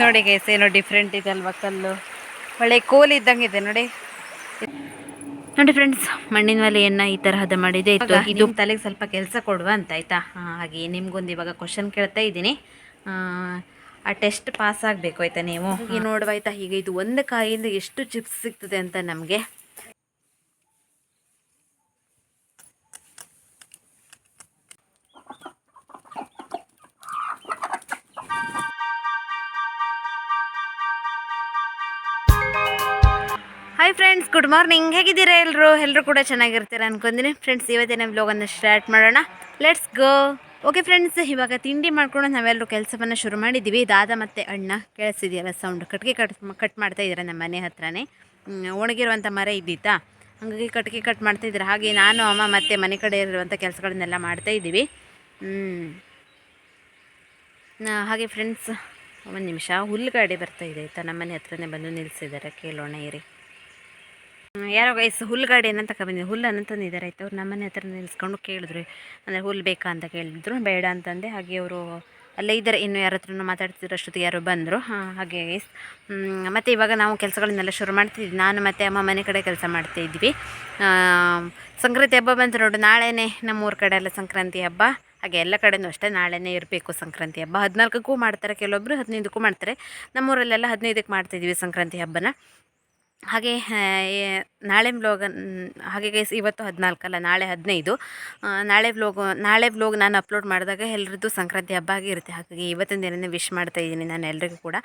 ನೋಡಿ ಗೈಸ್ ಏನೋ ಡಿಫ್ರೆಂಟ್ ಇದೆ ಅಲ್ವಾ ಕಲ್ಲು. ಒಳ್ಳೆ ಕೋಲ್ ಇದ್ದಂಗೆ ಇದೆ ನೋಡಿ. ನೋಡಿ ಫ್ರೆಂಡ್ಸ್ ಮಣ್ಣಿನ ಒಲೆಯನ್ನು ಈ ತರಹದ ಹದ ಮಾಡಿದೆ? ಇತ್ತು ಇದು ತಲೆಗೆ ಸ್ವಲ್ಪ ಕೆಲಸ ಕೊಡುವ ಅಂತ ಆಯ್ತಾ? ಹಾಗೆ ನಿಮ್ಗೊಂದು ಇವಾಗ ಕ್ವಶನ್ ಕೇಳ್ತಾ ಇದ್ದೀನಿ. ಆ, ಆ ಟೆಸ್ಟ್ ಪಾಸ್ ಆಗಬೇಕು ಆಯ್ತಾ ನೀವು? ಈಗ ನೋಡುವ ಆಯ್ತಾ? ಹೀಗೆ ಇದು ಒಂದು ಕಾಯಿಂದ ಎಷ್ಟು ಚಿಪ್ಸ್ ಸಿಗ್ತದೆ ಅಂತ ನಮಗೆ. ಹಾಯ್ ಫ್ರೆಂಡ್ಸ್ ಗುಡ್ ಮಾರ್ನಿಂಗ್ ಹೇಗಿದ್ದೀರಾ ಎಲ್ಲರೂ ಎಲ್ಲರೂ ಕೂಡ ಚೆನ್ನಾಗಿರ್ತೀರ ಅನ್ಕೊಂತೀನಿ. ಫ್ರೆಂಡ್ಸ್ ಇವತ್ತೇ ಇವತ್ತಿನ ವ್ಲಾಗನ್ನು ಸ್ಟಾರ್ಟ್ ಮಾಡೋಣ. ಲೆಟ್ಸ್ ಗೋ ಓಕೆ ಫ್ರೆಂಡ್ಸ್ ಇವಾಗ ತಿಂಡಿ ಮಾಡ್ಕೊಂಡು ನಾವೆಲ್ಲರೂ ಕೆಲಸವನ್ನು ಶುರು ಮಾಡಿದ್ದೀವಿ. ದಾದ ಮತ್ತು ಅಣ್ಣ ಕೇಳಿಸಿದೆಯಲ್ಲ ಸೌಂಡ್ ಕಟ್ಗೆ ಕಟ್ ಕಟ್ ಮಾಡ್ತಾ ಇದ್ದಾರೆ ನಮ್ಮ ಮನೆ ಹತ್ರನೇ. ಒಣಗಿರುವಂಥ ಮರ ಇದ್ದಿತ್ತಾ? ಹಾಗಾಗಿ ಕಟ್ಗೆ ಕಟ್ ಮಾಡ್ತಾ ಇದ್ದಾರೆ ಹಾಗೆ ನಾನು, ಅಮ್ಮ ಮತ್ತು ಮನೆ ಕಡೆ ಇರುವಂಥ ಕೆಲಸಗಳನ್ನೆಲ್ಲ ಮಾಡ್ತಾ ಇದ್ದೀವಿ. ಹ್ಮ್. ಹಾಗೆ ಫ್ರೆಂಡ್ಸ್ ಒಂದು ನಿಮಿಷ ಹುಲ್ಲುಗಾಡಿ ಬರ್ತಾ ಇದೆ. ಆಯಿತಾ? ನಮ್ಮನೆ ಹತ್ರನೇ ಬಂದು ನಿಲ್ಲಿಸಿದ್ದಾರೆ ಕೇಳೋಣ, ಇರಿ. ಯಾರೋ ಗೈಸ್ ಹುಲ್ಲುಗಾಡಿ ಏನಂತ ಬಂದಿದ್ದು ಹುಲ್ಲನ್ನು ತಂದಿದ್ದಾರೆ ಆಯ್ತು. ಅವ್ರು ನಮ್ಮನೆ ಹತ್ರ ನಿಲ್ಲಿಸ್ಕೊಂಡು ಕೇಳಿದ್ರು. ಅಂದರೆ ಹುಲ್ಲು ಬೇಕಾ ಅಂತ ಕೇಳಿದ್ರು. ಬೇಡ ಅಂತಂದೆ. ಹಾಗೆ ಅವರು ಅಲ್ಲೇ ಇದ್ದಾರೆ. ಇನ್ನು ಯಾರ ಹತ್ರನೂ ಮಾತಾಡ್ತಿದ್ರು. ಅಷ್ಟೊತ್ತಿಗೆ ಯಾರೋ ಬಂದರು. ಹಾಗೆ ಗೈಸ್. ಮತ್ತು ಇವಾಗ ನಾವು ಕೆಲಸಗಳನ್ನೆಲ್ಲ ಶುರು ಮಾಡ್ತಿದ್ವಿ. ನಾನು ಮತ್ತು ಅಮ್ಮ ಮನೆ ಕಡೆ ಕೆಲಸ ಮಾಡ್ತಾ ಇದ್ವಿ. ಸಂಕ್ರಾಂತಿ ಹಬ್ಬ ಬಂತು ನೋಡು. ನಾಳೆನೇ ನಮ್ಮೂರ ಕಡೆ ಎಲ್ಲ ಸಂಕ್ರಾಂತಿ ಹಬ್ಬ. ಹಾಗೆ ಎಲ್ಲ ಕಡೆಯೂ ಅಷ್ಟೇ. ನಾಳೆನೇ ಇರಬೇಕು ಸಂಕ್ರಾಂತಿ ಹಬ್ಬ. ಹದಿನಾಲ್ಕಕ್ಕೂ ಮಾಡ್ತಾರೆ. ಕೆಲವೊಬ್ಬರು ಹದಿನೈದಕ್ಕೂ ಮಾಡ್ತಾರೆ. ನಮ್ಮೂರಲ್ಲೆಲ್ಲ ಹದಿನೈದಕ್ಕೆ ಮಾಡ್ತಿದ್ವಿ ಸಂಕ್ರಾಂತಿ ಹಬ್ಬನ. ಹಾಗೆ ನಾಳೆ ಬ್ಲಾಗ್ ಹಾಗೆ ಗೈಸ್ ಇವತ್ತು ಹದಿನಾಲ್ಕಲ್ಲ, ನಾಳೆ ಹದಿನೈದು. ನಾಳೆ ಬ್ಲಾಗ್ ನಾಳೆ ಬ್ಲಾಗ್ ನಾನು ಅಪ್ಲೋಡ್ ಮಾಡಿದಾಗ ಎಲ್ಲರದ್ದು ಸಂಕ್ರಾಂತಿ ಹಬ್ಬ ಆಗಿರುತ್ತೆ ಹಾಗಾಗಿ ಇವತ್ತಿನ ದಿನನೇ ವಿಶ್ ಮಾಡ್ತಾ ಇದ್ದೀನಿ ನಾನು ಎಲ್ಲರಿಗೂ ಕೂಡ.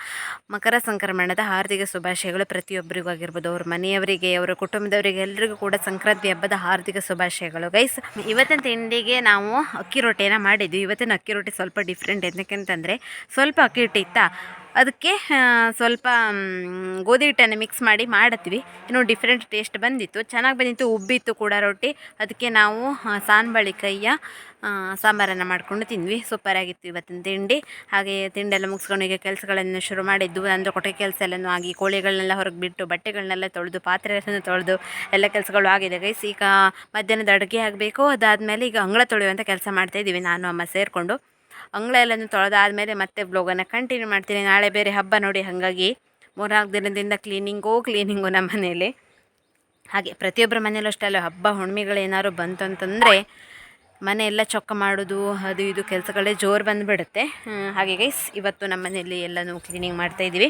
ಮಕರ ಸಂಕ್ರಮಣದ ಹಾರ್ದಿಕ ಶುಭಾಶಯಗಳು ಪ್ರತಿಯೊಬ್ಬರಿಗೂ ಆಗಿರ್ಬೋದು. ಅವ್ರ ಮನೆಯವರಿಗೆ, ಅವರ ಕುಟುಂಬದವರಿಗೆ ಎಲ್ಲರಿಗೂ ಕೂಡ ಸಂಕ್ರಾಂತಿ ಹಬ್ಬದ ಹಾರ್ದಿಕ ಶುಭಾಶಯಗಳು ಗೈಸ್ ಇವತ್ತಿನ ತಿಂಡಿಗೆ ನಾವು ಅಕ್ಕಿ ರೊಟ್ಟಿಯನ್ನು ಮಾಡಿದ್ವಿ. ಇವತ್ತಿನ ಅಕ್ಕಿ ರೊಟ್ಟಿ ಸ್ವಲ್ಪ ಡಿಫ್ರೆಂಟ್ ಏನಕ್ಕೆಂತಂದರೆ ಸ್ವಲ್ಪ ಅಕ್ಕಿ ರೊಟ್ಟಿ ಇತ್ತಾ ಅದಕ್ಕೆ ಸ್ವಲ್ಪ ಗೋಧಿ ಹಿಟ್ಟನ್ನು ಮಿಕ್ಸ್ ಮಾಡಿ ಮಾಡತ್ತೀವಿ. ಇನ್ನೂ ಡಿಫ್ರೆಂಟ್ ಟೇಸ್ಟ್ ಬಂದಿತ್ತು. ಚೆನ್ನಾಗಿ ಬಂದಿತ್ತು. ಉಬ್ಬಿತ್ತು ಕೂಡ ರೊಟ್ಟಿ. ಅದಕ್ಕೆ ನಾವು ಆ, ಸಾಂಬಾರನ್ನು ಮಾಡಿಕೊಂಡು ತಿಂದ್ವಿ. ಸೂಪರಾಗಿತ್ತು ಇವತ್ತಿನ ತಿಂಡಿ. ಹಾಗೆ ತಿಂಡೆಲ್ಲ ಮುಗಿಸ್ಕೊಂಡು ಈಗ ಕೆಲಸಗಳನ್ನು ಶುರು ಮಾಡಿದ್ದು. ಅಂದರೆ ಕೊಟ್ಟೆ ಕೆಲಸ ಎಲ್ಲನೂ ಆಗಿ ಕೋಳಿಗಳನ್ನೆಲ್ಲ ಹೊರಗೆ ಬಿಟ್ಟು ಬಟ್ಟೆಗಳನ್ನೆಲ್ಲ ತೊಳೆದು ಪಾತ್ರೆಗಳನ್ನು ತೊಳೆದು ಎಲ್ಲ ಕೆಲಸಗಳು ಆಗಿದೆ ಗೈಸ್ ಈಗ ಮಧ್ಯಾಹ್ನದ ಅಡುಗೆ ಆಗಬೇಕು. ಅದಾದಮೇಲೆ ಈಗ ಅಂಗಳ ತೊಳೆಯುವಂಥ ಕೆಲಸ ಮಾಡ್ತಾಯಿದ್ದೀವಿ ನಾನು ಅಮ್ಮ ಸೇರಿಕೊಂಡು. ಅಂಗಳ ಎಲ್ಲನೂ ತೊಳೆದಾದ್ಮೇಲೆ ಮತ್ತೆ ಬ್ಲೋಗನ್ನು ಕಂಟಿನ್ಯೂ ಮಾಡ್ತೀನಿ. ನಾಳೆ ಬೇರೆ ಹಬ್ಬ ನೋಡಿ ಹಾಗಾಗಿ ಮೂರ್ನಾಲ್ಕು ದಿನದಿಂದ ಕ್ಲೀನಿಂಗೋ ಕ್ಲೀನಿಂಗು ನಮ್ಮ ಮನೇಲಿ ಹಾಗೆ ಪ್ರತಿಯೊಬ್ಬರ ಮನೆಯಲ್ಲೂ ಅಷ್ಟೇ ಅಲ್ಲ, ಹಬ್ಬ ಹುಣ್ಣಿಮೆಗಳೇನಾದ್ರು ಬಂತು ಅಂತಂದರೆ ಮನೆಯೆಲ್ಲ ಚೊಕ್ಕ ಮಾಡೋದು, ಅದು ಇದು ಕೆಲಸಗಳೇ ಜೋರು ಬಂದುಬಿಡುತ್ತೆ. ಹಾಗೆ ಗೈಸ್ ಇವತ್ತು ನಮ್ಮ ಮನೆಯಲ್ಲಿ ಎಲ್ಲನೂ ಕ್ಲೀನಿಂಗ್ ಮಾಡ್ತಾಯಿದ್ದೀವಿ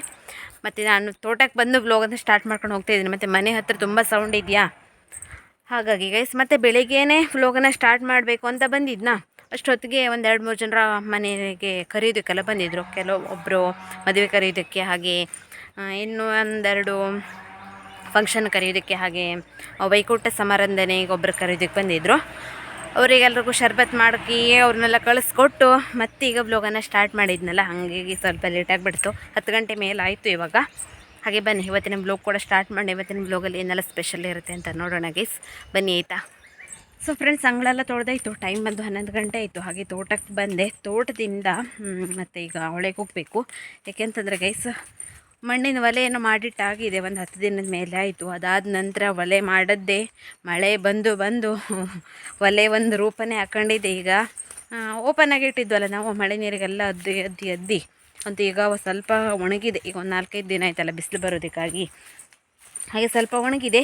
ಮತ್ತು ನಾನು ತೋಟಕ್ಕೆ ಬಂದು ಬ್ಲೋಗನ್ನು ಸ್ಟಾರ್ಟ್ ಮಾಡ್ಕೊಂಡು ಹೋಗ್ತಾ ಇದ್ದೀನಿ. ಮತ್ತು ಮನೆ ಹತ್ರ ತುಂಬ ಸೌಂಡ್ ಇದೆಯಾ? ಹಾಗಾಗಿ ಗೈಸ್ ಮತ್ತು ಬೆಳಿಗ್ಗೆನೇ ಬ್ಲೋಗನ್ನು ಸ್ಟಾರ್ಟ್ ಮಾಡಬೇಕು ಅಂತ ಬಂದಿದ್ನಾ? ಅಷ್ಟೊತ್ತಿಗೆ ಒಂದು ಎರಡು ಮೂರು ಜನರ ಮನೆಗೆ ಕರೆಯೋದಕ್ಕೆಲ್ಲ ಬಂದಿದ್ದರು ಕೆಲವು ಒಬ್ಬರು ಮದುವೆ ಕರೆಯೋದಕ್ಕೆ ಹಾಗೆ ಇನ್ನೂ ಒಂದೆರಡು ಫಂಕ್ಷನ್ ಕರೆಯೋದಕ್ಕೆ ಹಾಗೆ ವೈಕುಂಠ ಸಮಾರಂಭನೆಗೆ ಒಬ್ಬರು ಕರೆಯೋದಕ್ಕೆ ಬಂದಿದ್ದರು ಅವರಿಗೆಲ್ರಿಗೂ ಶರ್ಬತ್ ಮಾಡ್ಕಿ ಅವ್ರನ್ನೆಲ್ಲ ಕಳಿಸ್ಕೊಟ್ಟು ಮತ್ತೆ ಈಗ ಬ್ಲೋಗನ್ನು ಸ್ಟಾರ್ಟ್ ಮಾಡಿದ್ನಲ್ಲ, ಹಾಗಾಗಿ ಸ್ವಲ್ಪ ಲೇಟ್ ಆಗಿಬಿಡ್ತು. ಹತ್ತು ಗಂಟೆ ಮೇಲೆ ಆಯಿತು ಇವಾಗ. ಹಾಗೆ ಬನ್ನಿ, ಇವತ್ತಿನ ಬ್ಲೋಗ್ ಕೂಡ ಸ್ಟಾರ್ಟ್ ಮಾಡಿ ಇವತ್ತಿನ ಬ್ಲೋಗಲ್ಲಿ ಏನೆಲ್ಲ ಸ್ಪೆಷಲ್ ಇರುತ್ತೆ ಅಂತ ನೋಡೋಣ ಗೈಸ್ ಬನ್ನಿ ಆಯಿತಾ? ಸೊ ಫ್ರೆಂಡ್ಸ್ ಅಂಗಳೆಲ್ಲ ತೊಳೆದಾಯ್ತು. ಟೈಮ್ ಬಂದು ಹನ್ನೊಂದು ಗಂಟೆ ಆಯಿತು. ಹಾಗೆ ತೋಟಕ್ಕೆ ಬಂದೆ. ತೋಟದಿಂದ ಮತ್ತು ಈಗ ಹೊಳೆಗೆ ಹೋಗಬೇಕು. ಯಾಕೆಂತಂದರೆ ಗೈಸ್ ಮಣ್ಣಿನ ಒಲೆಯನ್ನು ಮಾಡಿಟ್ಟಾಗಿದೆ ಒಂದು ಹತ್ತು ದಿನದ ಮೇಲೆ ಆಯಿತು. ಅದಾದ ನಂತರ ಒಲೆ ಮಾಡದ್ದೇ. ಮಳೆ ಬಂದು ಬಂದು ಒಲೆ ಒಂದು ರೂಪನೇ ಹಾಕೊಂಡಿದೆ ಈಗ ಓಪನ್ ಆಗಿ ಇಟ್ಟಿದ್ವಲ್ಲ ನಾವು, ಮಳೆ ನೀರಿಗೆಲ್ಲ ಅದ್ದಿ ಅದ್ದಿ ಅದ್ದಿ. ಅಂತ ಈಗ ಸ್ವಲ್ಪ ಒಣಗಿದೆ. ಈಗ ಒಂದು ನಾಲ್ಕೈದು ದಿನ ಆಯ್ತಲ್ಲ ಬಿಸಿಲು ಬರೋದಕ್ಕಾಗಿ. ಹಾಗೆ ಸ್ವಲ್ಪ ಒಣಗಿದೆ.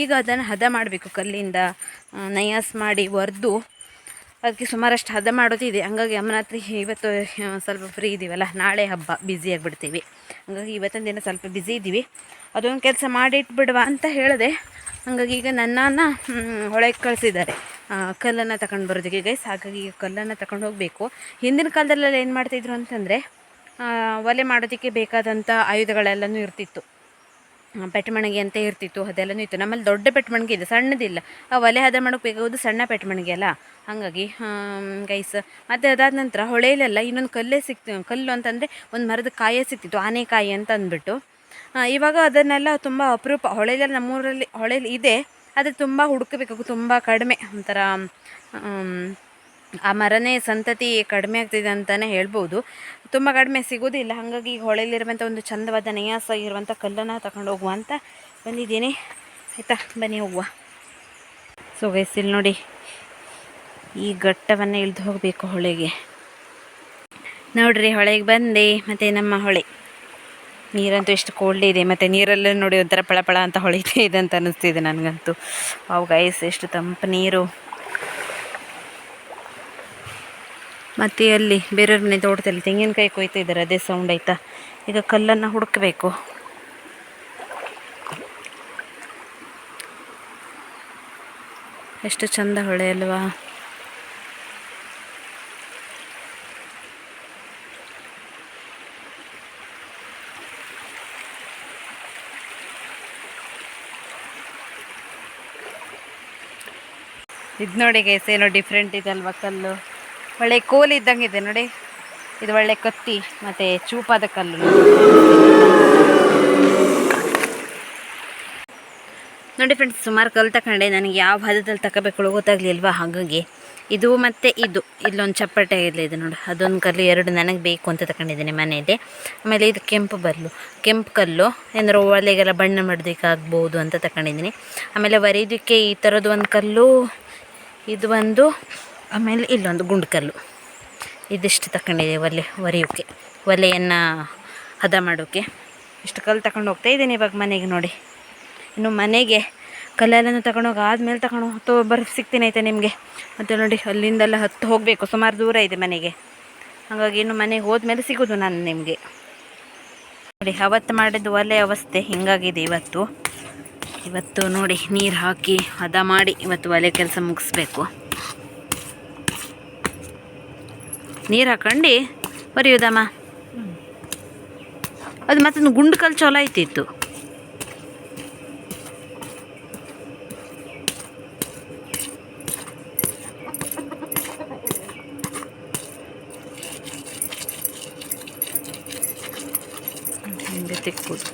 ಈಗ ಅದನ್ನು ಹದ ಮಾಡಬೇಕು ಕಲ್ಲಿಂದ. ನಯಾಸ್ ಮಾಡಿ ಒರೆದು. ಅದಕ್ಕೆ ಸುಮಾರಷ್ಟು ಹದ ಮಾಡೋದಿದೆ. ಹಂಗಾಗಿ ಅಮ್ಮನ ಹತ್ರ ಇವತ್ತು ಸ್ವಲ್ಪ ಫ್ರೀ ಇದ್ದೀವಲ್ಲ ನಾಳೆ ಹಬ್ಬ ಬ್ಯುಸಿ ಆಗಿಬಿಡ್ತೀವಿ. ಹಂಗಾಗಿ ಇವತ್ತಿನ ದಿನ ಸ್ವಲ್ಪ ಬ್ಯುಸಿ ಇದ್ದೀವಿ ಅದೊಂದು ಕೆಲಸ ಮಾಡಿಟ್ಬಿಡುವ ಅಂತ ಹೇಳಿದೆ, ಹಾಗಾಗಿ ಈಗ ನನ್ನನ್ನು ಹೊಳೆಗೆ ಕಳಿಸಿದ್ದಾರೆ. ಕಲ್ಲನ್ನು ತಗೊಂಡು ಬರೋದಕ್ಕೆ ಗೈಸ್ ಹಾಗಾಗಿ ಈಗ ಕಲ್ಲನ್ನು ತಗೊಂಡು ಹೋಗಬೇಕು. ಹಿಂದಿನ ಕಾಲದಲ್ಲೆಲ್ಲ ಏನು ಮಾಡ್ತಿದ್ರು ಅಂತಂದರೆ ಒಲೆ ಮಾಡೋದಕ್ಕೆ ಬೇಕಾದಂಥ ಆಯುಧಗಳೆಲ್ಲನೂ ಇರ್ತಿತ್ತು. ಪೆಟ್ಮಣಿಗೆ ಅಂತ ಇರ್ತಿತ್ತು ಅದೆಲ್ಲನೂ ಇತ್ತು ನಮ್ಮಲ್ಲಿ ದೊಡ್ಡ ಪೆಟ್ಮಣಿಗೆ ಇದೆ, ಸಣ್ಣದಿಲ್ಲ. ಆ ಒಲೆ ಹದ ಮಾಡೋಕ್ಕೆ ಬೇಕಾಗೋದು ಸಣ್ಣ ಪೆಟ್ಮಣಿಗೆ ಅಲ್ಲ? ಹಾಗಾಗಿ ಗೈಸ್ ಮತ್ತು ಅದಾದ ನಂತರ ಹೊಳೆಯಲೆಲ್ಲ ಇನ್ನೊಂದು ಕಲ್ಲೇ ಸಿಕ್ತು, ಕಲ್ಲು ಅಂತಂದರೆ ಒಂದು ಮರದ ಕಾಯೇ ಸಿಕ್ತಿತ್ತು ಆನೆಕಾಯಿ ಅಂತ ಅಂದ್ಬಿಟ್ಟು. ಇವಾಗ ಅದನ್ನೆಲ್ಲ ತುಂಬ ಅಪರೂಪ ಹೊಳೆಯಲ್ಲಿ ನಮ್ಮೂರಲ್ಲಿ ಹೊಳೆಯಲ್ಲಿ ಇದೆ, ಆದರೆ ತುಂಬ ಹುಡುಕಬೇಕು ತುಂಬ ಕಡಿಮೆ ಒಂಥರ ಆ ಮರನೇ ಸಂತತಿ ಕಡಿಮೆ ಆಗ್ತಿದೆ ಅಂತಲೇ ಹೇಳ್ಬೋದು. ತುಂಬ ಕಡಿಮೆ ಸಿಗೋದಿಲ್ಲ ಹಾಗಾಗಿ ಈಗ ಹೊಳೆಯಲ್ಲಿರುವಂಥ ಒಂದು ಚಂದವಾದ ನಯಾಸ ಇರುವಂಥ ಕಲ್ಲನ್ನು ತಗೊಂಡು ಹೋಗುವ ಅಂತ ಬಂದಿದ್ದೀನಿ. ಆಯಿತಾ? ಬನ್ನಿ ಹೋಗುವ. ಸೊ ಗೈಸ್ ನೋಡಿ. ಈ ಘಟ್ಟವನ್ನು ಇಳಿದು ಹೋಗಬೇಕು ಹೊಳೆಗೆ. ನೋಡ್ರಿ, ಹೊಳೆಗೆ ಬಂದೆ. ಮತ್ತು ನಮ್ಮ ಹೊಳೆ. ನೀರಂತೂ ಎಷ್ಟು ಕೋಲ್ಡ್ ಇದೆ. ಮತ್ತು ನೀರಲ್ಲೇ ನೋಡಿ ಒಂಥರ ಪಳಪಳ ಅಂತ ಹೊಳಿತಾ ಇದೆ ಅಂತ ಅನ್ನಿಸ್ತಿದೆ ನನಗಂತೂ. ಅವು ಗೈಸ್ ಎಷ್ಟು ತಂಪು ನೀರು. ಮತ್ತು ಅಲ್ಲಿ ಬೇರೆಯವ್ರ ಮನೆ ತೋಟದಲ್ಲಿ ತೆಂಗಿನಕಾಯಿ ಕೊಯ್ತಾ ಇದ್ದಾರೆ, ಅದೇ ಸೌಂಡ್ ಆಯಿತಾ? ಈಗ ಕಲ್ಲನ್ನು ಹುಡುಕಬೇಕು. ಎಷ್ಟು ಚಂದ ಹೊಳೆ ಅಲ್ವಾ? ಇದು ನೋಡಿ ಗೈಸ್ ಏನೋ ಡಿಫ್ರೆಂಟ್ ಇದೆ ಅಲ್ವಾ ಕಲ್ಲು? ಒಳ್ಳೆ ಕೋಲ್ ಇದ್ದಂಗೆ ಇದೆ ನೋಡಿ. ಇದು ಒಳ್ಳೆ ಕತ್ತಿ, ಮತ್ತು ಚೂಪಾದ ಕಲ್ಲು. ನೋಡಿ ಫ್ರೆಂಡ್ಸ್ ಸುಮಾರು ಕಲ್ಲು ತಗೊಂಡೆ ನನಗೆ ಯಾವ ಭಾಗದಲ್ಲಿ ತಗೋಬೇಕು ಗೊತ್ತಾಗ್ಲಿಲ್ವಾ? ಹಾಗಾಗಿ ಇದು ಮತ್ತು ಇದು. ಇಲ್ಲೊಂದು ಚಪ್ಪಟೆ ಇದೆ ಇದು ನೋಡಿ. ಅದೊಂದು ಕಲ್ಲು, ಎರಡು ನನಗೆ ಬೇಕು ಅಂತ ತಗೊಂಡಿದ್ದೀನಿ ಮನೆಯಲ್ಲಿ. ಆಮೇಲೆ ಇದು ಕೆಂಪು ಬರಲು ಕೆಂಪು ಕಲ್ಲು, ಏನಾದ್ರು ಒಲೆಗೆಲ್ಲ ಬಣ್ಣ ಮಾಡೋದಕ್ಕಾಗ್ಬೋದು ಅಂತ ತಗೊಂಡಿದ್ದೀನಿ ಆಮೇಲೆ ವರಿಯೋದಕ್ಕೆ ಈ ಥರದ್ದು ಒಂದು ಕಲ್ಲು, ಇದು ಒಂದು ಆಮೇಲೆ ಇಲ್ಲೊಂದು ಗುಂಡ್ಕಲ್ಲು. ಇದಿಷ್ಟು ತಗೊಂಡಿದೆ ಒಲೆ, ಒರೆಯೋಕ್ಕೆ. ಒಲೆಯನ್ನು ಹದ ಮಾಡೋಕ್ಕೆ. ಇಷ್ಟು ಕಲ್ಲು ತಗೊಂಡು ಹೋಗ್ತಾ ಇದ್ದೀನಿ ಇವಾಗ ಮನೆಗೆ ನೋಡಿ. ಇನ್ನು ಮನೆಗೆ ಕಲ್ಲೆಲ್ಲನೂ ತಗೊಂಡೋಗಿ ಆದಮೇಲೆ ತಗೊಂಡು ಹೋಗ್ತೋ ಬರ್, ಸಿಗ್ತೀನಿ ಐತೆ ನಿಮಗೆ. ಮತ್ತು ನೋಡಿ, ಅಲ್ಲಿಂದೆಲ್ಲ ಹತ್ತು ಹೋಗಬೇಕು. ಸುಮಾರು ದೂರ ಇದೆ ಮನೆಗೆ. ಹಾಗಾಗಿ ಇನ್ನು ಮನೆಗೆ ಹೋದ್ಮೇಲೆ ಸಿಗೋದು ನಾನು ನಿಮಗೆ. ನೋಡಿ, ಅವತ್ತು ಮಾಡಿದ್ದು ಒಲೆ ಅವಸ್ಥೆ ಹಿಂಗಾಗಿದೆ ಇವತ್ತು. ಇವತ್ತು ನೋಡಿ, ನೀರು ಹಾಕಿ ಹದ ಮಾಡಿ ಇವತ್ತು ಒಲೆ ಕೆಲಸ ಮುಗಿಸ್ಬೇಕು. ನೀರು ಹಾಕೊಂಡು ಬರೆಯೋದಮ್ಮ ಅದು ಮತ್ತೊಂದು ಗುಂಡು ಕಲ್ಲು ಚಲೋ ಆಯ್ತಿತ್ತು ಹಿಂಗೆ ತಿಕ್ಕೋದು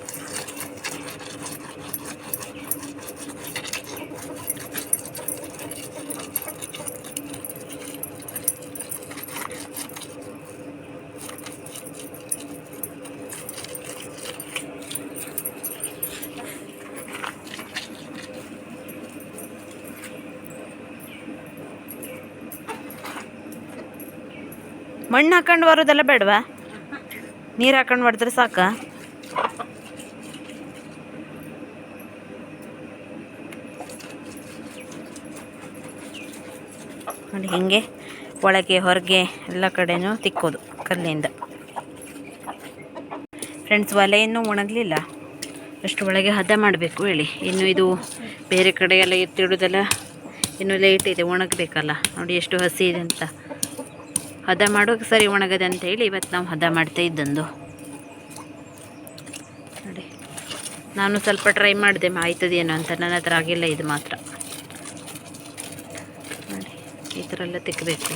ಮಣ್ಣು ಹಾಕೊಂಡು ಬರೋದೆಲ್ಲ ಬೇಡವಾ? ನೀರು ಹಾಕೊಂಡು ಹೊಡೆದ್ರೆ ಸಾಕ? ನೋಡಿ ಹಿಂಗೆ, ಒಳಗೆ, ಹೊರಗೆ ಎಲ್ಲ ಕಡೆನೂ ತಿಕ್ಕೋದು ಕಲ್ಲಿಂದ. ಫ್ರೆಂಡ್ಸ್ ಒಲೆ ಒಣಗಲಿಲ್ಲ. ಅಷ್ಟು ಒಳಗೆ ಹದ ಮಾಡಬೇಕು ಹೇಳಿ. ಇನ್ನು ಇದು ಬೇರೆ ಕಡೆ ಎಲ್ಲ ಎತ್ತಿಡೋದೆಲ್ಲ ಇನ್ನು ಲೇಟ್ ಇದೆ, ಒಣಗಬೇಕಲ್ಲ. ನೋಡಿ ಎಷ್ಟು ಹಸಿ ಇದೆ ಅಂತ. ಹದ ಮಾಡೋಕೆ ಸರಿ ಒಣಗದೆ ಅಂತ ಹೇಳಿ ಇವತ್ತು ನಾವು ಹದ ಮಾಡ್ತಾ ಇದ್ದಂದು ನೋಡಿ, ನಾನು ಸ್ವಲ್ಪ ಟ್ರೈ ಮಾಡಿದೆ ಆಯ್ತದೇನೋ ಅಂತ. ನನ್ನ ಹತ್ರ ಆಗಿಲ್ಲ ಇದು ಮಾತ್ರ. ನೋಡಿ, ಈ ಥರ ಎಲ್ಲ ತಿಕ್ಕಬೇಕು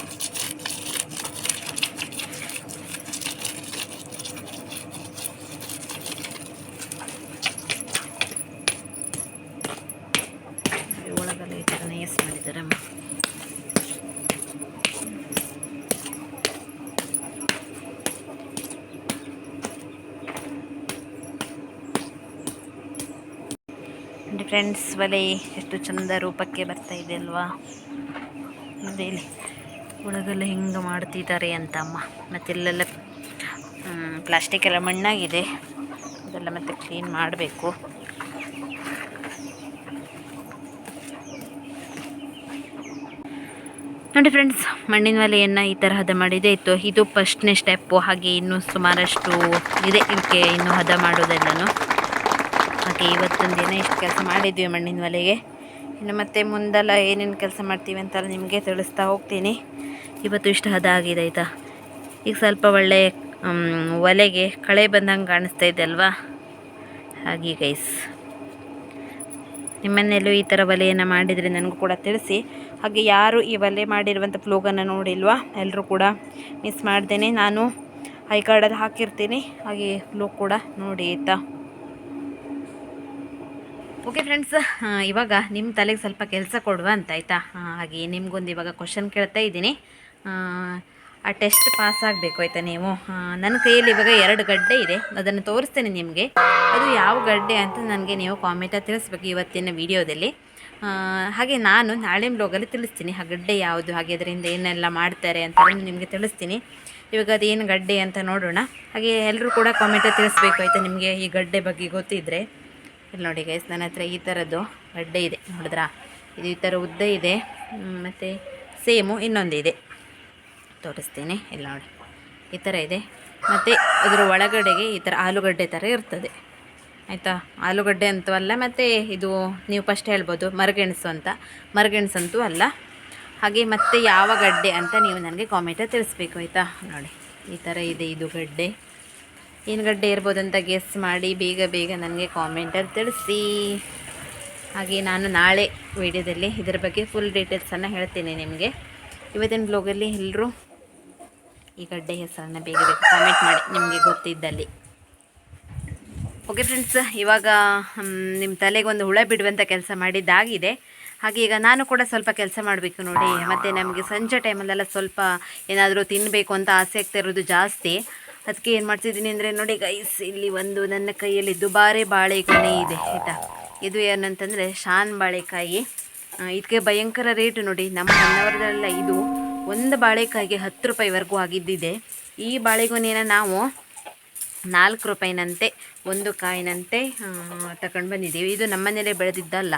ಫ್ರೆಂಡ್ಸ್ ಒಲೆ ಎಷ್ಟು ಚಂದ ರೂಪಕ್ಕೆ ಬರ್ತಾ ಇದೆ ಅಲ್ವಾ? ಇಲ್ಲಿ ಒಳಗೆಲ್ಲ ಹಿಂಗೆ ಮಾಡ್ತಿದ್ದಾರೆ ಅಂತ ಅಮ್ಮ. ಮತ್ತೆಲ್ಲೆಲ್ಲ ಪ್ಲಾಸ್ಟಿಕ್ ಎಲ್ಲ ಮಣ್ಣಾಗಿದೆ. ಅದೆಲ್ಲ ಮತ್ತೆ ಕ್ಲೀನ್ ಮಾಡಬೇಕು. ನೋಡಿ ಫ್ರೆಂಡ್ಸ್ ಮಣ್ಣಿನ ಒಲೆಯನ್ನು ಈ ತರಹದ ಹದ ಮಾಡಿದೆ. ಇತ್ತು. ಇದು ಫಸ್ಟ್ನೇ ಸ್ಟೆಪ್ಪು ಹಾಗೆ ಇನ್ನೂ ಸುಮಾರಷ್ಟು ಇದೆ. ಇದಕ್ಕೆ ಇನ್ನೂ ಹದ ಮಾಡೋದೆಲ್ಲನೂ. ಹಾಗೆ ಇವತ್ತೊಂದು ದಿನ ಇಷ್ಟು ಕೆಲಸ ಮಾಡಿದ್ವಿ ಮಣ್ಣಿನ ಒಲೆಗೆ. ಇನ್ನು ಮತ್ತೆ ಮುಂದೆಲ್ಲ ಏನೇನು ಕೆಲಸ ಮಾಡ್ತೀವಿ ಅಂತ ನಿಮಗೆ ತಿಳಿಸ್ತಾ ಹೋಗ್ತೀನಿ. ಇವತ್ತು ಇಷ್ಟು ಹದ ಆಗಿದೆ ಆಯಿತಾ? ಈಗ ಸ್ವಲ್ಪ ಒಳ್ಳೆ ಒಲೆಗೆ ಕಳೆ ಬಂದಂಗೆ ಕಾಣಿಸ್ತಾ ಇದೆ ಅಲ್ವಾ? ಹಾಗೆ ಗೈಸ್ ನಿಮ್ಮನೆಯಲ್ಲೂ ಈ ಥರ ಒಲೆಯನ್ನು ಮಾಡಿದರೆ ನನಗೂ ಕೂಡ ತಿಳಿಸಿ. ಹಾಗೆ ಯಾರು ಈ ಒಲೆ ಮಾಡಿರುವಂಥ ಫ್ಲೋಗನ್ನು ನೋಡಿಲ್ವಾ? ಎಲ್ಲರೂ ಕೂಡ ಮಿಸ್ ಮಾಡ್ದೇನೆ. ನಾನು ಐ ಕಾರ್ಡಲ್ಲಿ ಹಾಕಿರ್ತೀನಿ. ಹಾಗೆ ಫ್ಲೋ ಕೂಡ ನೋಡಿ ಆಯಿತಾ? ಓಕೆ ಫ್ರೆಂಡ್ಸ್ ಇವಾಗ ನಿಮ್ಮ ತಲೆಗೆ ಸ್ವಲ್ಪ ಕೆಲಸ ಕೊಡುವ ಅಂತ ಆಯಿತಾ ಹಾಗೆ ನಿಮಗೊಂದು ಇವಾಗ ಕ್ವಶನ್ ಕೇಳ್ತಾ ಇದ್ದೀನಿ. ಆ ಟೆಸ್ಟ್ ಪಾಸ್ ಆಗಬೇಕು ಆಯಿತಾ ನೀವು? ನನ್ನ ಕೈಯಲ್ಲಿ ಇವಾಗ ಎರಡು ಗಡ್ಡೆ ಇದೆ. ಅದನ್ನು ತೋರಿಸ್ತೇನೆ ನಿಮಗೆ. ಅದು ಯಾವ ಗಡ್ಡೆ ಅಂತ ನನಗೆ ನೀವು ಕಾಮೆಂಟಾಗಿ ತಿಳಿಸ್ಬೇಕು ಇವತ್ತಿನ ವಿಡಿಯೋದಲ್ಲಿ. ಹಾಗೆ ನಾನು ನಾಳೆ ಬ್ಲಾಗಲ್ಲಿ ತಿಳಿಸ್ತೀನಿ. ಆ ಗಡ್ಡೆ ಯಾವುದು, ಹಾಗೆ ಅದರಿಂದ ಏನೆಲ್ಲ ಮಾಡ್ತಾರೆ ಅಂತ ನಿಮಗೆ ತಿಳಿಸ್ತೀನಿ. ಇವಾಗ ಅದೇನು ಗಡ್ಡೆ ಅಂತ ನೋಡೋಣ. ಹಾಗೆ ಎಲ್ಲರೂ ಕೂಡ ಕಾಮೆಂಟ್ ತಿಳಿಸ್ಬೇಕು ಆಯಿತಾ ನಿಮಗೆ ಈ ಗಡ್ಡೆ ಬಗ್ಗೆ ಗೊತ್ತಿದ್ದರೆ ಇಲ್ಲಿ ನೋಡಿ ಗೈಸ್ ನನ್ನ ಹತ್ರ ಈ ಥರದ್ದು ಗಡ್ಡೆ ಇದೆ, ನೋಡಿದ್ರಾ? ಇದು ಈ ಥರ ಉದ್ದ ಇದೆ. ಮತ್ತು ಸೇಮು ಇನ್ನೊಂದು ಇದೆ. ತೋರಿಸ್ತೀನಿ, ಇಲ್ಲಿ ನೋಡಿ. ಈ ಥರ ಇದೆ. ಮತ್ತು ಅದರ ಒಳಗಡೆಗೆ ಈ ಥರ ಆಲೂಗಡ್ಡೆ ಥರ ಇರ್ತದೆ. ಆಯಿತಾ? ಆಲೂಗಡ್ಡೆ ಅಂತೂ ಅಲ್ಲ, ಮತ್ತು ಇದು ನೀವು ಫಸ್ಟ್ ಹೇಳ್ಬೋದು, ಮರಗೆಣಸು ಅಂತ. ಮರಗೆಣಸು ಅಂತೂ ಅಲ್ಲ. ಹಾಗೆ ಮತ್ತೆ ಯಾವ ಗಡ್ಡೆ ಅಂತ ನೀವು ನನಗೆ ಕಾಮೆಂಟಲ್ಲಿ ತಿಳಿಸ್ಬೇಕು, ಆಯಿತಾ? ನೋಡಿ, ಈ ಥರ ಇದೆ, ಇದು ಗಡ್ಡೆ. ಏನು ಗಡ್ಡೆ ಇರ್ಬೋದು ಅಂತ ಗೆಸ್ ಮಾಡಿ, ಬೇಗ ಬೇಗ ನನಗೆ ಕಾಮೆಂಟಲ್ಲಿ ತಿಳಿಸಿ. ಹಾಗೆ ನಾನು ನಾಳೆ ವಿಡಿಯೋದಲ್ಲಿ ಇದರ ಬಗ್ಗೆ ಫುಲ್ ಡೀಟೇಲ್ಸನ್ನು ಹೇಳ್ತೀನಿ ನಿಮಗೆ. ಇವತ್ತಿನ ಬ್ಲಾಗಲ್ಲಿ ಎಲ್ಲರೂ ಈ ಗಡ್ಡೆ ಹೆಸರನ್ನು ಬೇಗ ಬೇಗ ಕಾಮೆಂಟ್ ಮಾಡಿ ನಿಮಗೆ ಗೊತ್ತಿದ್ದಲ್ಲಿ. ಓಕೆ ಫ್ರೆಂಡ್ಸ್ ಇವಾಗ ನಿಮ್ಮ ತಲೆಗೆ ಒಂದು ಹುಳ ಬಿಡುವಂಥ ಕೆಲಸ ಮಾಡಿದ್ದಾಗಿದೆ. ಹಾಗೆ ಈಗ ನಾನು ಕೂಡ ಸ್ವಲ್ಪ ಕೆಲಸ ಮಾಡಬೇಕು ನೋಡಿ. ಮತ್ತು ನಮಗೆ ಸಂಜೆ ಟೈಮಲ್ಲೆಲ್ಲ ಸ್ವಲ್ಪ ಏನಾದರೂ ತಿನ್ನಬೇಕು ಅಂತ ಆಸೆ ಆಗ್ತಾ ಇರೋದು ಜಾಸ್ತಿ. ಅದಕ್ಕೆ ಏನು ಮಾಡ್ತಿದ್ದೀನಿ ಅಂದರೆ, ನೋಡಿ ಗೈಸ್ ಇಲ್ಲಿ ಒಂದು ನನ್ನ ಕೈಯಲ್ಲಿ ದುಬಾರೆ ಬಾಳೆಗೊನೆ ಇದೆ, ಆಯಿತಾ? ಇದು ಏನಂತಂದರೆ, ಶಾನ್ ಬಾಳೆಕಾಯಿ. ಇದಕ್ಕೆ ಭಯಂಕರ ರೇಟ್ ನೋಡಿ, ನಮ್ಮ ಹೊನ್ನವರದಲ್ಲ ಇದು ಒಂದು ಬಾಳೆಕಾಯಿಗೆ ಹತ್ತು ರೂಪಾಯಿವರೆಗೂ ಆಗಿದ್ದಿದೆ. ಈ ಬಾಳೆಗೊನೆಯನ್ನು ನಾವು ನಾಲ್ಕು ರೂಪಾಯಿನಂತೆ, ಒಂದು ಕಾಯಿನಂತೆ ತಗೊಂಡು ಬಂದಿದ್ದೀವಿ. ಇದು ನಮ್ಮನೇಲೆ ಬೆಳೆದಿದ್ದಲ್ಲ.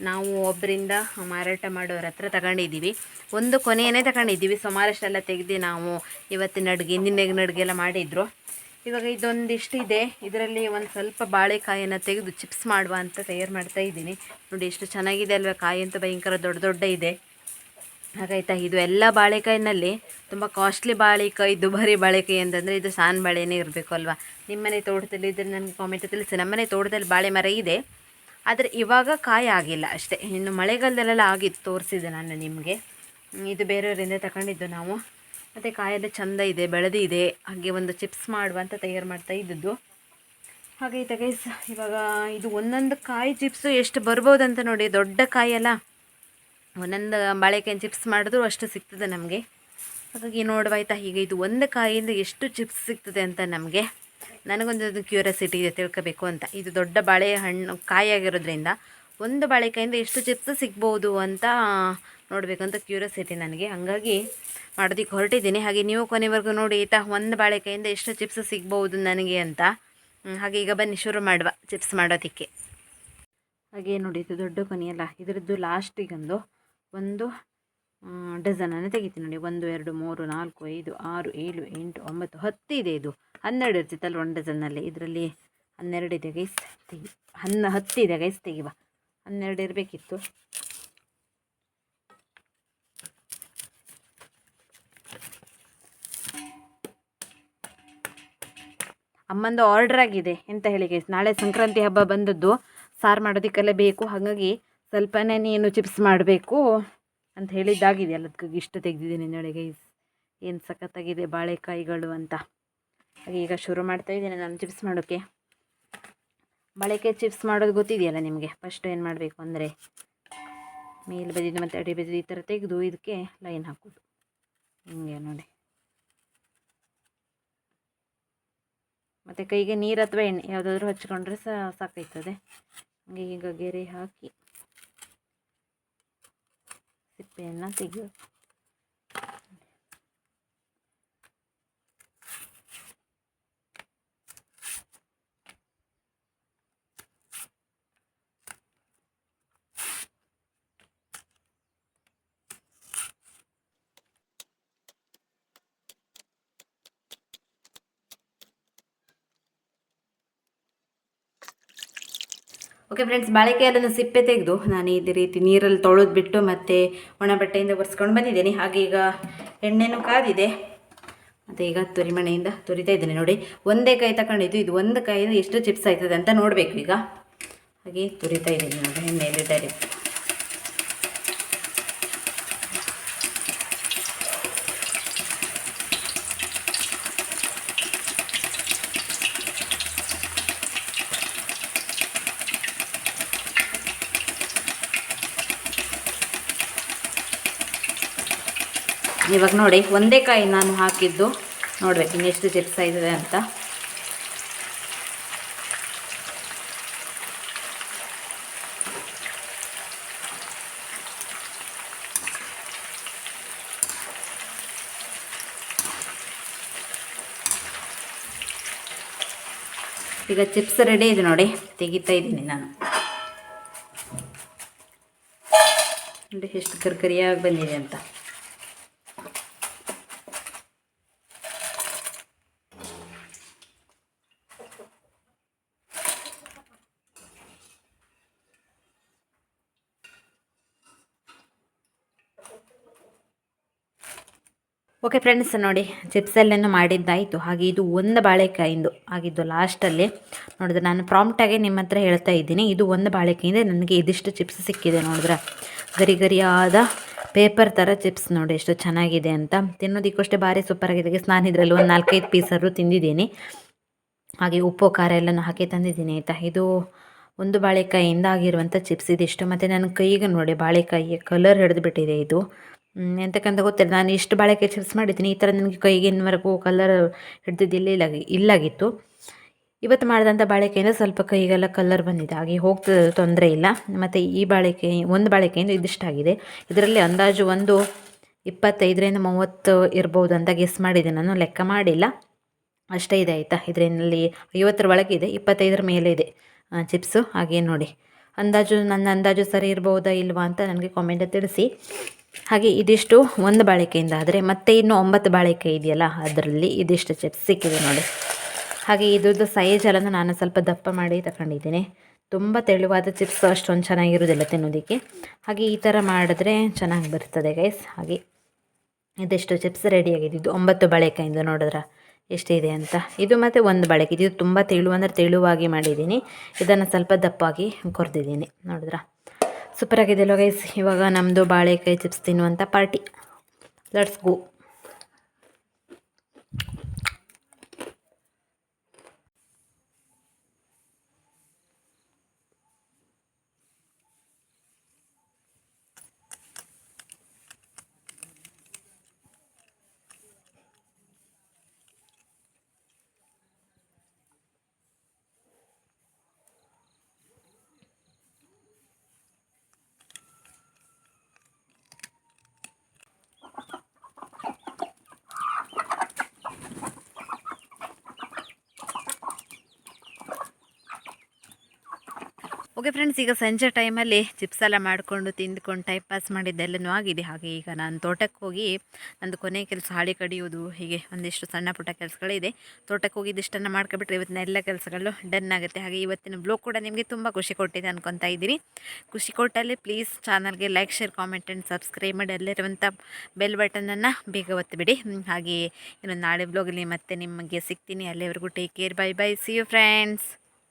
ನಾವು ಒಬ್ಬರಿಂದ ಮಾರಾಟ ಮಾಡೋರ ಹತ್ರ ತಗೊಂಡಿದ್ದೀವಿ. ಒಂದು ಕೊನೆಯೇ ತಗೊಂಡಿದ್ದೀವಿ. ಸುಮಾರಷ್ಟೆಲ್ಲ ತೆಗೆದು ನಾವು ಇವತ್ತಿನ ಅಡುಗೆ ನಿನ್ನೆಗೆ ಅಡುಗೆ ಎಲ್ಲ ಮಾಡಿದ್ರು. ಇವಾಗ ಇದೊಂದಿಷ್ಟು ಇದೆ ಇದರಲ್ಲಿ ಒಂದು ಸ್ವಲ್ಪ ಬಾಳೆಕಾಯನ್ನು ತೆಗೆದು ಚಿಪ್ಸ್ ಮಾಡುವ ಅಂತ ತಯಾರು ಮಾಡ್ತಾ ಇದ್ದೀನಿ. ನೋಡಿ, ಎಷ್ಟು ಚೆನ್ನಾಗಿದೆ ಅಲ್ವಾ ಕಾಯಿ ಅಂತ ಭಯಂಕರ ದೊಡ್ಡ ದೊಡ್ಡ ಇದೆ. ಹಾಗಾಯ್ತಾ, ಇದು ಎಲ್ಲ ಬಾಳೆಕಾಯಿನಲ್ಲಿ ತುಂಬ ಕಾಸ್ಟ್ಲಿ ಬಾಳೆಕಾಯಿ, ದುಬಾರಿ ಬಾಳೆಕಾಯಿ ಅಂತಂದರೆ ಇದು ಸಾನ್ ಬಾಳೆನೇ ಇರಬೇಕು ಅಲ್ವಾ? ನಿಮ್ಮನೆ ತೋಟದಲ್ಲಿ ಇದ್ರೆ ನನಗೆ ಕಾಮೆಂಟ್ ತಿಳಿಸಿ. ನಮ್ಮನೆ ತೋಟದಲ್ಲಿ ಬಾಳೆ ಮರ ಇದೆ. ಆದರೆ ಇವಾಗ ಕಾಯಿ ಆಗಿಲ್ಲ ಅಷ್ಟೇ. ಇನ್ನು ಮಳೆಗಾಲದಲ್ಲೆಲ್ಲ ಆಗಿತ್ತು, ತೋರಿಸಿದೆ ನಾನು ನಿಮಗೆ. ಇದು ಬೇರೆಯವರಿಂದ ತಗೊಂಡಿದ್ದು ನಾವು. ಮತ್ತು ಕಾಯೆಲ್ಲ ಚೆಂದ ಇದೆ ಬೆಳೆದಿದೆ ಹಾಗೆ ಒಂದು ಚಿಪ್ಸ್ ಮಾಡುವ ಅಂತ ತಯಾರು ಮಾಡ್ತಾ ಇದ್ದದ್ದು. ಹಾಗೆ ಗೈಸ್ ಇವಾಗ ಇದು ಒಂದೊಂದು ಕಾಯಿ ಚಿಪ್ಸು ಎಷ್ಟು ಬರ್ಬೋದಂತ ನೋಡಿ, ದೊಡ್ಡ ಕಾಯಲ್ಲ ಒಂದೊಂದು ಬಾಳೆಕಾಯಿ ಚಿಪ್ಸ್ ಮಾಡಿದ್ರು ಅಷ್ಟು ಸಿಗ್ತದೆ ನಮಗೆ. ಹಾಗಾಗಿ ನೋಡುವ ಆಯ್ತಾ ಹೀಗೆ ಇದು ಒಂದು ಕಾಯಿಯಿಂದ ಎಷ್ಟು ಚಿಪ್ಸ್ ಸಿಗ್ತದೆ ಅಂತ ನಮಗೆ. ನನಗೊಂದು ಕ್ಯೂರಿಯಾಸಿಟಿ ಇದೆ, ತಿಳ್ಕೋಬೇಕು ಅಂತ. ಇದು ದೊಡ್ಡ ಬಾಳೆ ಹಣ್ಣು ಆಗಿರೋದ್ರಿಂದ ಒಂದು ಬಾಳೆಕಾಯಿಂದ ಎಷ್ಟು ಚಿಪ್ಸ್ ಸಿಗ್ಬೋದು ಅಂತ ನೋಡಬೇಕು ಅಂತ ಕ್ಯೂರಿಯಾಸಿಟಿ ನನಗೆ. ಹಾಗಾಗಿ ಮಾಡೋದಕ್ಕೆ ಹೊರಟಿದ್ದೀನಿ. ಹಾಗೆ ನೀವು ಕೊನೆವರೆಗೂ ನೋಡಿ, ಈತ ಒಂದು ಬಾಳೆಕಾಯಿಂದ ಎಷ್ಟು ಚಿಪ್ಸ್ ಸಿಗ್ಬೋದು ನನಗೆ ಅಂತ. ಹಾಗೆ ಈಗ ಬನ್ನಿ, ಶುರು ಮಾಡುವ ಚಿಪ್ಸ್ ಮಾಡೋದಕ್ಕೆ. ಹಾಗೆ ನೋಡಿ, ಇದು ದೊಡ್ಡ ಕೊನೆಯಲ್ಲ. ಇದರದ್ದು ಲಾಸ್ಟಿಗೊಂದು ಒಂದು ಡಜನನ್ನು ತೆಗಿತೀನಿ ನೋಡಿ. ಒಂದು, ಎರಡು, ಮೂರು, ನಾಲ್ಕು, ಐದು, ಆರು, ಏಳು, ಎಂಟು, ಒಂಬತ್ತು, ಹತ್ತು ಇದೆ ಇದು. ಹನ್ನೆರಡು ಇರ್ತಿತ್ತಲ್ಲ ಒಂದು ಡಜನ್ನಲ್ಲಿ ಇದರಲ್ಲಿ ಹನ್ನೆರಡು ಇದೆ ಗೈಸ್ ತೆಗಿ ಹನ್ನ, ಹತ್ತು ಇದೆ ಗೈಸ್ ತೆಗಿವ. ಹನ್ನೆರಡು ಇರಬೇಕಿತ್ತು. ಅಮ್ಮಂದು ಆರ್ಡರ್ ಆಗಿದೆ ಎಂತ ಹೇಳಿ ಗೈಸ್ ನಾಳೆ ಸಂಕ್ರಾಂತಿ ಹಬ್ಬ ಬಂದದ್ದು. ಸಾರು ಮಾಡೋದಕ್ಕೆಲ್ಲ ಬೇಕು. ಹಾಗಾಗಿ ಸ್ವಲ್ಪನೇ ನೀನು ಚಿಪ್ಸ್ ಮಾಡಬೇಕು. ಅಂತ ಹೇಳಿದ್ದಾಗಿದೆ. ಎಲ್ಲದಕ್ಕಾಗಿ ಇಷ್ಟು ತೆಗೆದಿದ್ದೀನಿ ನೋಡಿ ಗೈಸ್ ಏನು ಸಖತ್ತಾಗಿದೆ ಬಾಳೆಕಾಯಿಗಳು ಅಂತ. ಈಗ ಶುರು ಮಾಡ್ತಾ ಇದ್ದೀನಿ ನಾನು ಚಿಪ್ಸ್ ಮಾಡೋಕ್ಕೆ ಬಾಳೆಕಾಯಿ ಚಿಪ್ಸ್ ಮಾಡೋದು ಗೊತ್ತಿದೆಯಲ್ಲ ನಿಮಗೆ? ಫಸ್ಟ್ ಏನು ಮಾಡಬೇಕು ಅಂದರೆ ಮೇಲೆ ಬದಿದ್ದು ಮತ್ತು ಅಡಿ ಬದಿದ್ದು ಈ ಥರ ತೆಗೆದು ಇದಕ್ಕೆ ಲೈನ್ ಹಾಕೋದು ಹಿಂಗೆ ನೋಡಿ. ಮತ್ತು ಕೈಗೆ ನೀರು ಅಥವಾ ಎಣ್ಣೆ ಯಾವುದಾದ್ರೂ ಹಚ್ಕೊಂಡ್ರೆ ಸಹ ಸಾಕಾಯ್ತದೆ. ಹೀಗೆ ಈಗ ಗೆರೆ ಹಾಕಿ. sipin lang tiga okay friends ಬಾಳೆಕಾಯಲ್ಲನ್ನು ಸಿಪ್ಪೆ ತೆಗೆದು ನಾನು ಇದೇ ರೀತಿ ನೀರಲ್ಲಿ ತೊಳೆದು ಬಿಟ್ಟು ಮತ್ತು ಒಣ ಬಟ್ಟೆಯಿಂದ ಒರೆಸ್ಕೊಂಡು ಬಂದಿದ್ದೀನಿ. ಹಾಗೆ ಈಗ ಎಣ್ಣೆನೂ ಕಾದಿದೆ. ಮತ್ತು ಈಗ ತುರಿಮಣೆಯಿಂದ ತುರಿತಾ ಇದ್ದೀನಿ ನೋಡಿ. ಒಂದೇ ಕಾಯಿ ತಗೊಂಡಿದ್ದು ಇದು ಒಂದು ಕಾಯಿಂದ ಎಷ್ಟು ಚಿಪ್ಸ್ ಆಯ್ತದೆ ಅಂತ ನೋಡಬೇಕು ಈಗ. ಹಾಗೆ ತುರಿತಾ ಇದ್ದೀನಿ ನೋಡಿ, ಎಣ್ಣೆಯಲ್ಲಿ ಡೈರೆಕ್ಟ್ ಇವಾಗ ನೋಡಿ, ಒಂದೇ ಕಾಯಿ ನಾನು ಹಾಕಿದ್ದು. ನೋಡ್ಬೇಕು ಇನ್ನೆಷ್ಟು ಚಿಪ್ಸ ಆಗಿದೆ ಅಂತ. ಈಗ ಚಿಪ್ಸ್ ರೆಡಿ ಇದೆ ನೋಡಿ, ತೆಗಿತಾ ಇದ್ದೀನಿ ನಾನು. ನೋಡಿ ಎಷ್ಟು ಕರ್ಕರಿಯಾಗಿ ಬಂದಿದೆ ಅಂತ. ಓಕೆ ಫ್ರೆಂಡ್ಸ್ ನೋಡಿ ಚಿಪ್ಸ್ ಎಲ್ಲನೂ ಮಾಡಿದ್ದಾಯಿತು. ಹಾಗೆ ಇದು ಒಂದು ಬಾಳೆಕಾಯಿಂದು. ಆಗಿದ್ದು ಲಾಸ್ಟಲ್ಲಿ ನೋಡಿದ್ರೆ ನಾನು ಪ್ರಾಂಪ್ಟಾಗೆ ನಿಮ್ಮ ಹತ್ರ ಹೇಳ್ತಾ ಇದ್ದೀನಿ. ಇದು ಒಂದು ಬಾಳೆಕಾಯಿಂದ ನನಗೆ ಇದಿಷ್ಟು ಚಿಪ್ಸ್ ಸಿಕ್ಕಿದೆ, ನೋಡಿದ್ರೆ. ಗರಿ ಗರಿಯಾದ ಪೇಪರ್ ಥರ ಚಿಪ್ಸ್ ನೋಡಿ, ಎಷ್ಟು ಚೆನ್ನಾಗಿದೆ ಅಂತ. ತಿನ್ನೋದಕ್ಕಷ್ಟೇ ಭಾರಿ ಸೂಪರಾಗಿದೆ ನಾನು ಇದರಲ್ಲಿ ಒಂದು ನಾಲ್ಕೈದು ಪೀಸರು ತಿಂದಿದ್ದೀನಿ. ಹಾಗೆ ಉಪ್ಪು, ಖಾರ ಎಲ್ಲನೂ ಹಾಕಿ ತಂದಿದ್ದೀನಿ, ಆಯಿತಾ? ಇದು ಒಂದು ಬಾಳೆಕಾಯಿಯಿಂದ ಆಗಿರುವಂಥ ಚಿಪ್ಸ್. ಇದಿಷ್ಟು ಮತ್ತು ನನ್ನ ಕೈಗೆ ನೋಡಿ, ಬಾಳೆಕಾಯಿಯ ಕಲರ್ ಹಿಡಿದು ಬಿಟ್ಟಿದೆ ಇದು. ಎಂತಕ್ಕಂತ ಗೊತ್ತಿಲ್ಲ. ನಾನು ಇಷ್ಟು ಬಾಳೆಕಾಯಿ ಚಿಪ್ಸ್ ಮಾಡಿದ್ದೀನಿ. ಈ ಥರ ನನಗೆ ಕೈಗೆ ಇನ್ನವರೆಗೂ ಕಲರ್ ಹಿಡ್ದಿದ್ದಿಲ್ಲ ಇಲ್ಲ ಇಲ್ಲಾಗಿತ್ತು. ಇವತ್ತು ಮಾಡಿದಂಥ ಬಾಳೆಕಾಯಿಂದ ಸ್ವಲ್ಪ ಕೈಗೆಲ್ಲ ಕಲರ್ ಬಂದಿದೆ. ಹಾಗೆ ಹೋಗ್ತದೆ ತೊಂದರೆ ಇಲ್ಲ. ಮತ್ತು ಈ ಬಾಳೆಕಾಯಿ, ಒಂದು ಬಾಳೆಕಾಯಿಂದ ಇದಿಷ್ಟಾಗಿದೆ ಇದರಲ್ಲಿ ಅಂದಾಜು ಒಂದು ಇಪ್ಪತ್ತೈದರಿಂದ ಮೂವತ್ತು ಇರ್ಬೋದು ಅಂತ ಗೆಸ್ ಮಾಡಿದೆ. ನಾನು ಲೆಕ್ಕ ಮಾಡಿಲ್ಲ. ಅಷ್ಟೇ ಇದೆ ಆಯಿತಾ. ಇದರಲ್ಲಿ ಐವತ್ತರ ಒಳಗಿದೆ ಇಪ್ಪತ್ತೈದರ ಮೇಲೆ ಇದೆ ಚಿಪ್ಸು ಹಾಗೆ ನೋಡಿ. ಅಂದಾಜು, ನನ್ನ ಅಂದಾಜು ಸರಿ ಇರ್ಬೋದಾ ಇಲ್ವಾ ಅಂತ ನನಗೆ ಕಾಮೆಂಟ್ ತಿಳಿಸಿ. ಹಾಗೆ ಇದಿಷ್ಟು ಒಂದು ಬಾಳೆಕಾಯಿಂದ ಆದರೆ ಮತ್ತೆ ಇನ್ನು ಒಂಬತ್ತು ಬಾಳೆಕಾಯಿ ಇದೆಯಲ್ಲ, ಅದರಲ್ಲಿ ಇದಿಷ್ಟು ಚಿಪ್ಸ್ ಸಿಕ್ಕಿದೆ ನೋಡಿ. ಹಾಗೆ ಇದ್ರದ್ದು ಸೈಜ್ ಎಲ್ಲ ನಾನು ಸ್ವಲ್ಪ ದಪ್ಪ ಮಾಡಿ ತಗೊಂಡಿದ್ದೀನಿ ತುಂಬ ತೆಳುವಾದ ಚಿಪ್ಸ್ ಅಷ್ಟೊಂದು ಚೆನ್ನಾಗಿರೋದಿಲ್ಲ ತಿನ್ನೋದಕ್ಕೆ. ಹಾಗೆ ಈ ಥರ ಮಾಡಿದ್ರೆ ಚೆನ್ನಾಗಿ ಬರ್ತದೆ ಗೈಸ್ ಹಾಗೆ ಇದೆಷ್ಟು ಚಿಪ್ಸ್ ರೆಡಿಯಾಗಿದೆ ಇದು ಒಂಬತ್ತು ಬಾಳೆಕಾಯಿಂದ ನೋಡಿದ್ರ? ಎಷ್ಟಿದೆ ಅಂತ. ಇದು ಮತ್ತು ಒಂದು ಬಾಳೆಕಾಯಿ ಇದು ತುಂಬ ತೆಳು ತೆಳುವಾಗಿ ಮಾಡಿದ್ದೀನಿ. ಇದನ್ನು ಸ್ವಲ್ಪ ದಪ್ಪಾಗಿ ಕೊರೆದಿದ್ದೀನಿ. ನೋಡಿದ್ರ? ಸೂಪರ್ ಆಗಿದೆ ಅಲ್ವ ಗೈಸ್ ಇವಾಗ ನಮ್ಮದು ಬಾಳೆಕಾಯಿ ಚಿಪ್ಸ್ ತಿನ್ನುವಂಥ party let's go okay friends ಈಗ ಸಂಜೆ ಟೈಮಲ್ಲಿ ಚಿಪ್ಸ್ ಎಲ್ಲ ಮಾಡಿಕೊಂಡು ತಿಂದ್ಕೊಂಡು ಟೈಮ್ ಪಾಸ್ ಮಾಡಿದ್ದೆಲ್ಲನೂ ಆಗಿದೆ. ಹಾಗೆ ಈಗ ನಾನು ತೋಟಕ್ಕೆ ಹೋಗಿ ನಂದು ಕೊನೆ ಕೆಲಸ ಹಾಳಿ ಕಡಿಯೋದು ಹೀಗೆ ಒಂದಿಷ್ಟು ಸಣ್ಣ ಪುಟ್ಟ ಕೆಲಸಗಳಿದೆ. ತೋಟಕ್ಕೆ ಹೋಗಿ ಇದಿಷ್ಟನ್ನು ಮಾಡ್ಕೊಬಿಟ್ರೆ ಇವತ್ತಿನ ಎಲ್ಲ ಕೆಲಸಗಳು ಡನ್ ಆಗುತ್ತೆ. ಹಾಗೆ ಇವತ್ತಿನ ಬ್ಲೋಗ್ ಕೂಡ ನಿಮಗೆ ತುಂಬ ಖುಷಿ ಕೊಟ್ಟಿದೆ ಅನ್ಕೊತಾ ಇದ್ದೀನಿ ಖುಷಿ ಕೊಟ್ಟಲ್ಲಿ ಪ್ಲೀಸ್ ಚಾನಲ್ಗೆ like share comment and subscribe ಮಾಡಿ ಅಲ್ಲಿರುವಂಥ ಬೆಲ್ ಬಟನನ್ನು ಬೇಗ ಒತ್ತಿಬಿಡಿ ಹಾಗೆಯೇ ಹಾಗೆ ಇನ್ನು ನಾಳೆ ಬ್ಲೋಗಲ್ಲಿ ಮತ್ತೆ ನಿಮಗೆ ಸಿಗ್ತೀನಿ. ಅಲ್ಲಿವರೆಗೂ take care bye bye see you friends